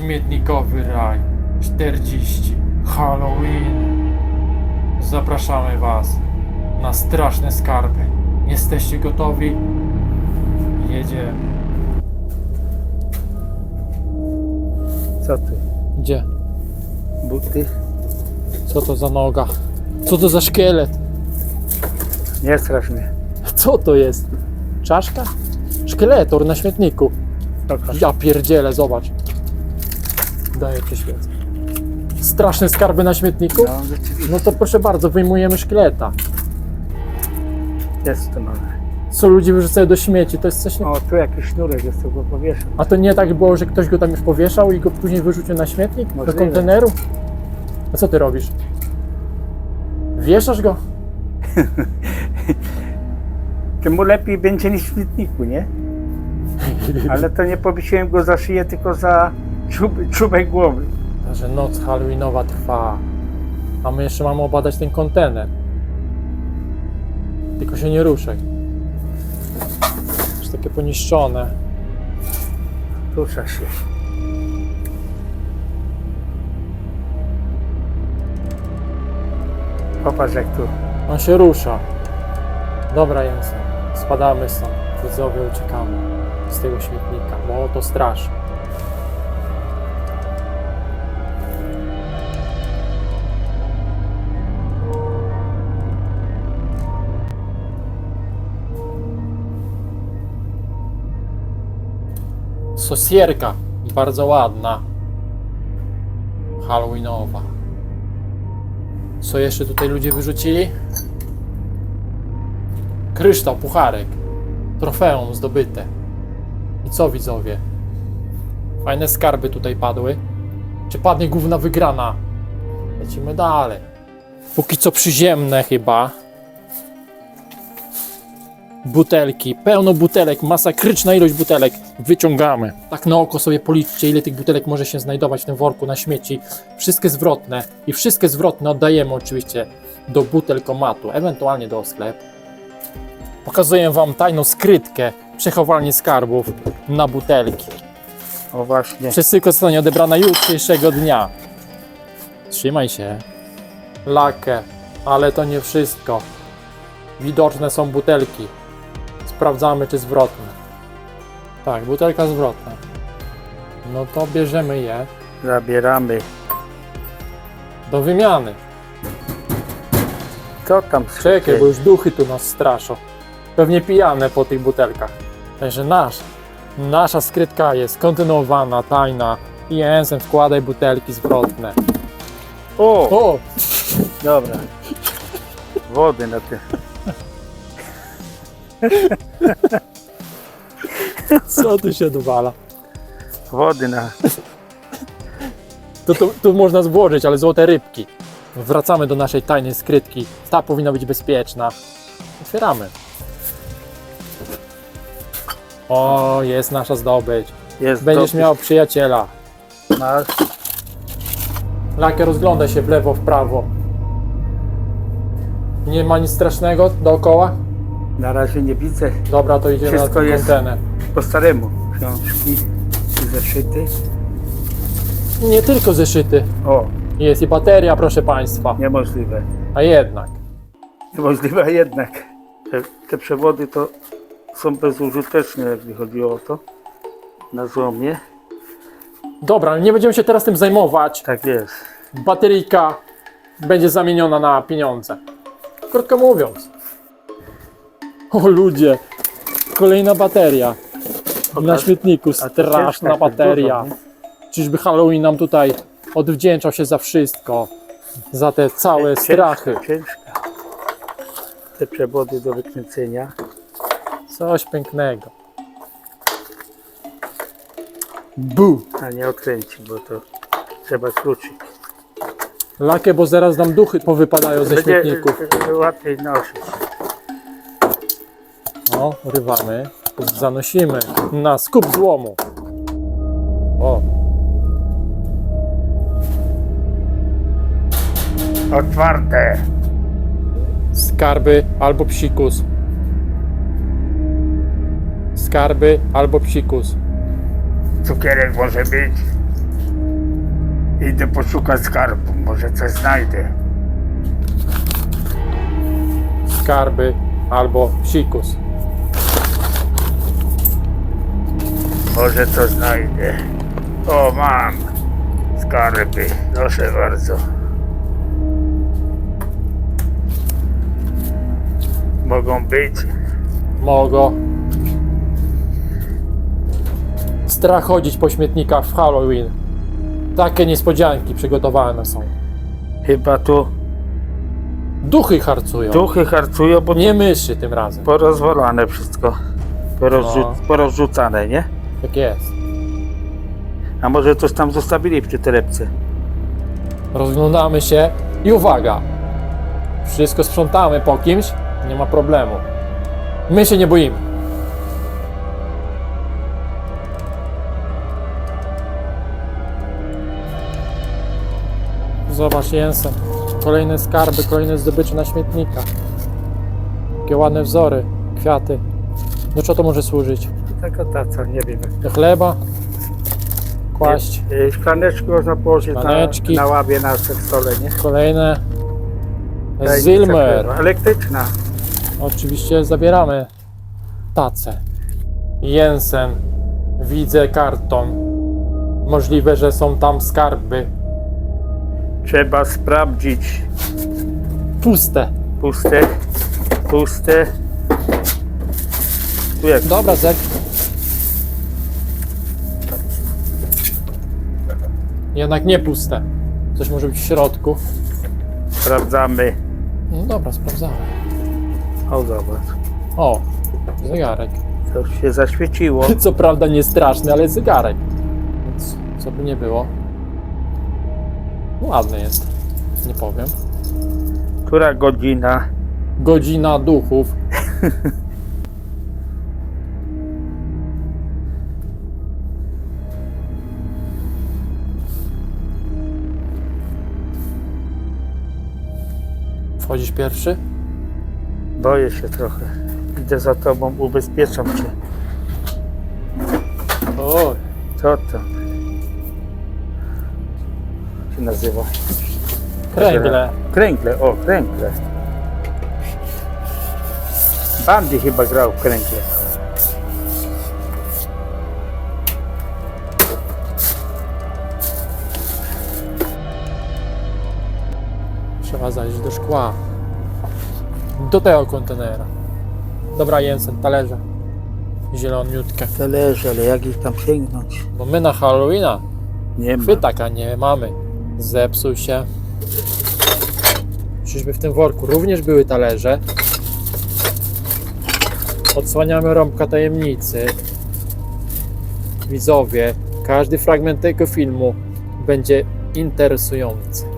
Śmietnikowy raj 40 Halloween. Zapraszamy Was na straszne skarby. Jesteście gotowi? Jedziemy. Co ty? Gdzie? Buty? Co to za noga? Co to za szkielet? Nie strasz mnie. Co to jest? Czaszka? Szkieletor na śmietniku. Pokaż. Ja pierdzielę, zobacz. Daję przyświecę. Straszne skarby na śmietniku? No, rzeczywiście. No to proszę bardzo, wyjmujemy szkieleta. Jest to mamy. Co ludzie wyrzucają do śmieci, to jest coś... Nie... O, tu jakiś sznurek jest, to go. A to nie tak było, że ktoś go tam już powieszał i go później wyrzucił na śmietnik? Do Możliwe. konteneru? A co ty robisz? Wieszasz go? Temu lepiej będzie niż w śmietniku, nie? Ale to nie powiesiłem go za szyję, tylko za czub, czubek głowy. Że noc halloweenowa trwa. A my jeszcze mamy obadać ten kontener. Tylko się nie ruszaj. Już takie poniszczone. Rusza się. Popatrz jak tu. On się rusza. Dobra, Jensen. Spadamy stąd. Widzowie, uciekamy z tego śmietnika, bo to straszy. Sosierka. Bardzo ładna. Halloweenowa. Co jeszcze tutaj ludzie wyrzucili? Kryształ, pucharek. Trofeum zdobyte. I co widzowie? Fajne skarby tutaj padły. Czy padnie główna wygrana? Lecimy dalej. Póki co przyziemne chyba. Butelki, pełno butelek, masakryczna ilość butelek. Wyciągamy. Tak na oko sobie policzcie, ile tych butelek może się znajdować w tym worku na śmieci. Wszystkie zwrotne i wszystkie zwrotne oddajemy oczywiście do butelkomatu, ewentualnie do sklepu. Pokazuję Wam tajną skrytkę przechowalni skarbów na butelki. O właśnie. Przesyłka zostanie odebrana jutrzejszego dnia. Trzymaj się. Lakę, ale to nie wszystko. Widoczne są butelki. Sprawdzamy, czy zwrotne. Tak, butelka zwrotna. No to bierzemy je Zabieramy. do wymiany. Co tam Czekaj, bo już duchy tu nas straszą. Pewnie pijane po tych butelkach. Także nasz, nasza skrytka jest kontynuowana, tajna. I Jensen wkładaj butelki zwrotne. O, O! dobra. Wody na tym. Co tu się dowala? Wody na. To, to, tu można złożyć, ale złote rybki. Wracamy do naszej tajnej skrytki. Ta powinna być bezpieczna. Otwieramy. O, jest nasza zdobycz. Jest Będziesz miał przyjaciela. Masz. Lakier rozgląda się w lewo, w prawo. Nie ma nic strasznego dookoła? Na razie nie widzę. Dobra, to idziemy Wszystko na jest- kontener. Po staremu. Książki. Zeszyty. Nie tylko zeszyty. O, Jest i bateria, proszę Państwa. niemożliwe. A jednak. Niemożliwe, jednak. Te, te przewody to są bezużyteczne, jeśli chodzi o to. Na złomie. Dobra, ale nie będziemy się teraz tym zajmować. Tak jest. Bateryjka będzie zamieniona na pieniądze. Krótko mówiąc. O ludzie, kolejna bateria. Na Pokaż. śmietniku, A to straszna bateria. dużo, Czyżby Halloween nam tutaj odwdzięczał się za wszystko. Za te całe Ciężka, strachy. Ciężka. Te przewody do wykręcenia. Coś pięknego. Bu! A nie odkręci, bo to trzeba kluczyk. Lakie, bo zaraz nam duchy powypadają ze śmietników. e, łatwiej nosić. O, rywamy. Zanosimy na skup złomu. O, Otwarte. skarby albo psikus. Skarby albo psikus. Cukierek może być. Idę poszukać skarbu, może coś znajdę. Skarby albo psikus. Może coś znajdę. O, mam. Skarby, proszę bardzo. Mogą być. Mogą. Strach chodzić po śmietnikach w Halloween. Takie niespodzianki przygotowane są. Chyba tu Duchy harcują. duchy harcują, bo Nie myszy tym razem. porozwalane wszystko. Porozrzu- No. Porozrzucane, nie? Tak jest. A może coś tam zostawili przy torebce? Rozglądamy się i uwaga! Wszystko sprzątamy po kimś, nie ma problemu. My się nie boimy. Zobacz, Jensen. Kolejne skarby, kolejne zdobycze na śmietnikach. Jakie ładne wzory, kwiaty. Do czego to może służyć? Taka taca, nie wiem. Do chleba? Kłaść. E, Szklaneczki można położyć na, Szklaneczki. na łabie na stole, nie? Kolejne. Daj, Zilmer. Elektryczna. Oczywiście zabieramy tacę. Jensen. Widzę karton. Możliwe, że są tam skarby. Trzeba sprawdzić. Puste. Puste. Puste. Tu jest. Dobra, Zek. Jednak nie puste. Coś może być w środku. Sprawdzamy. No dobra, sprawdzamy. O, zobacz. O, zegarek. Coś się zaświeciło. Co prawda nie straszny, ale zegarek. Więc co by nie było. Ładny jest. Nie powiem. Która godzina? Godzina duchów. Wchodzisz pierwszy? Boję się trochę. Idę za tobą, ubezpieczam cię. O, Co to? się nazywa? kręgle. Kręgle, o, kręgle. Bandy chyba grał w kręgle. Trzeba zajść do szkła. Do tego kontenera. Dobra, Jensen, talerze. Zieloniutkie. Zależy, ale jak ich tam sięgnąć? Bo my na Halloweena Nie chwytaka nie mamy. Zepsuł się. Czyżby w tym worku również były talerze? Odsłaniamy rąbka tajemnicy. Widzowie, każdy fragment tego filmu będzie interesujący.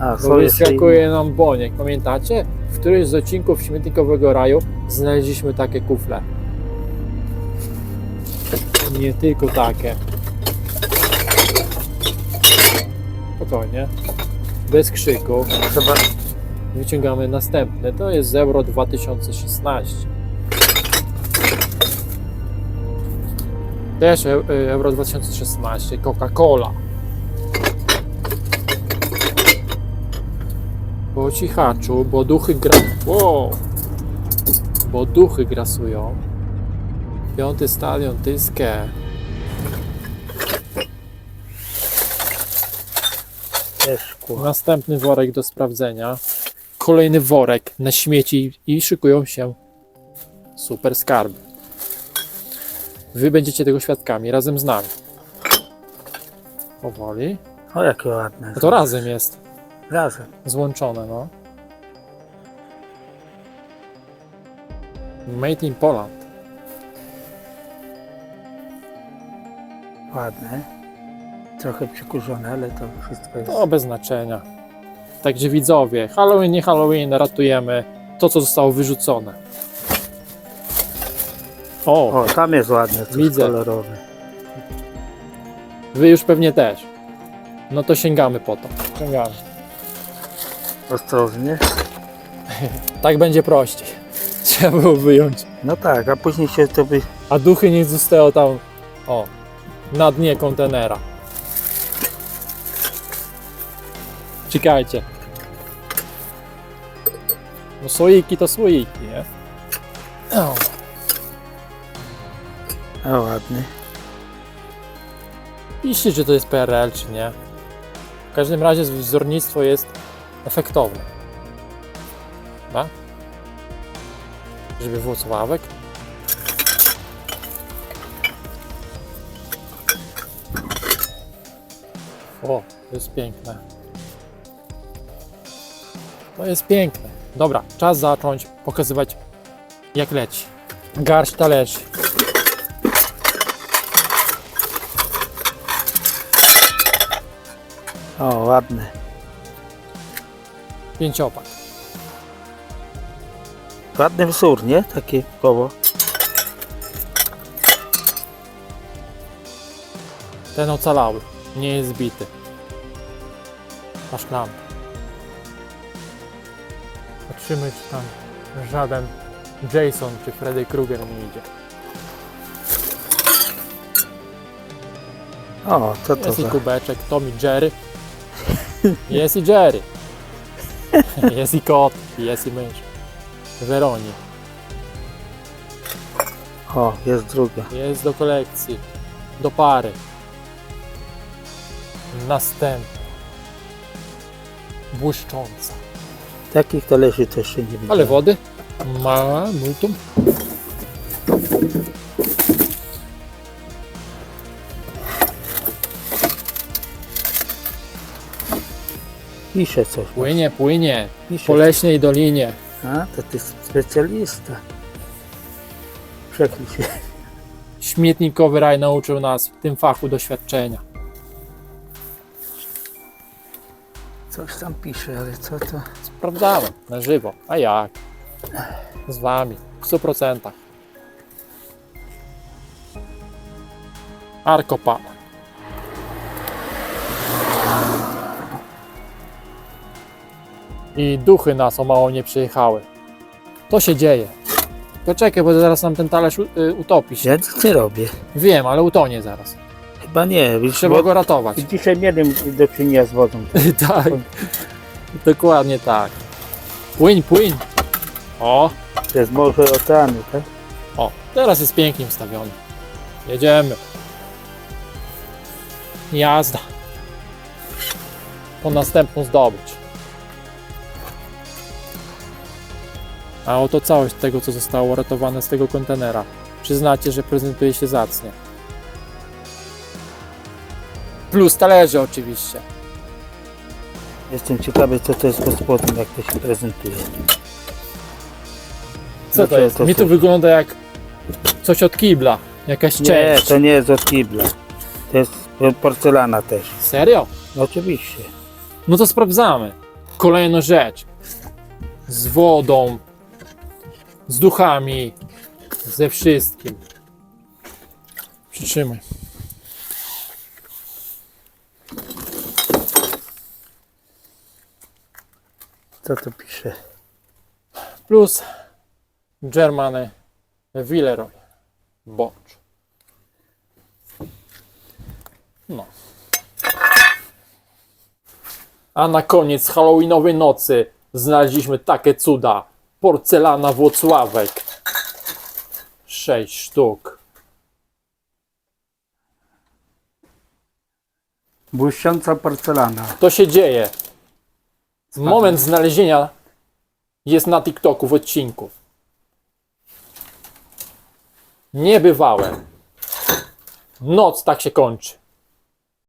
A, Bo wyskakuje nam boniek. Pamiętacie? W którymś z odcinków Śmietnikowego Raju znaleźliśmy takie kufle. Nie tylko takie. Spokojnie. Bez krzyku. Trzeba... Wyciągamy następne. To jest z Euro 2016. Też e- e- Euro 2016. Coca-Cola. Po cichaczu, bo duchy gra... Wow! Bo duchy grasują. Piąty stadion szkło. Następny worek do sprawdzenia. Kolejny worek na śmieci i szykują się super skarby. Wy będziecie tego świadkami razem z nami. Powoli. O, jakie ładne. No to razem jest. Razem. Złączone, no. Made in Poland. Ładne. Trochę przykurzone, ale to wszystko jest... To bez znaczenia. Także widzowie, Halloween, nie Halloween, ratujemy to, co zostało wyrzucone. O, O, tam jest ładne, coś Widzę. kolorowe. wy już pewnie też. No to sięgamy po to. Sięgamy. Ostrożnie. Tak będzie prościej. Trzeba było wyjąć. No tak, a później się to by... A duchy niech zostają tam, o, na dnie kontenera. Czekajcie. No słoiki to słoiki, nie? O, O, ładny. piszcie, czy to jest PRL, czy nie. W każdym razie wzornictwo jest efektowne. Chyba? Żeby Włocławek. O, to jest piękne. To jest piękne. Dobra, czas zacząć pokazywać jak leci. Garść talerzy. O, ładny. Pięciopak. Ładny wzór, nie? Takie koło. Ten ocalały. Nie jest zbity. Masz klamkę. Patrzymy, czy tam żaden Jason czy Freddy Krueger nie idzie. O, co to Jest i za... kubeczek, Tom i Jerry. Jest i Jerry. Jest i kot, jest i mysz. Weroni. O, jest druga. Jest do kolekcji. Do pary. Następna. Błyszcząca. Takich talerzy też jeszcze nie widziałem. Ale wody? Ma multum. Pisze coś. Płynie, płynie. Pisze Po leśnej dolinie. A, to ty specjalista. Przekryj się. Śmietnikowy raj nauczył nas w tym fachu doświadczenia. Coś tam pisze, ale co to? Sprawdzałem na żywo. A jak? Z wami. W 100%. Arkopan. I duchy nas o mało nie przyjechały. To się dzieje. Poczekaj, bo zaraz nam ten talerz u- y, utopi się. Ja nic nie robię. Wiem, ale utonie zaraz. Chyba nie. Wiesz, Trzeba bo- go ratować. Dzisiaj miałem do czynienia z wodą. tak. Dokładnie tak. Płyń, płyń. O, To jest morze oceanu, tak? o, teraz jest pięknie wstawiony. Jedziemy. Jazda. Po następną zdobycz. A oto całość tego, co zostało uratowane z tego kontenera. Przyznacie, że prezentuje się zacnie. Plus talerze oczywiście. Jestem ciekawy, co to jest pod spodem, jak to się prezentuje. Co No to jest? Mi to wygląda jak coś od kibla. Jakaś Nie, część. to nie jest od kibla. To jest porcelana też. Serio? No oczywiście. No to sprawdzamy. Kolejna rzecz. Z wodą, z duchami, ze wszystkim. Przytrzymaj. Co to pisze? Plus Germany Villeroy. Bocz. No. A na koniec Halloweenowej nocy znaleźliśmy takie cuda. Porcelana Włocławek. Sześć sztuk. Błyszcząca porcelana. To się dzieje. Moment znalezienia jest na TikToku w odcinku. Niebywałe. Noc tak się kończy.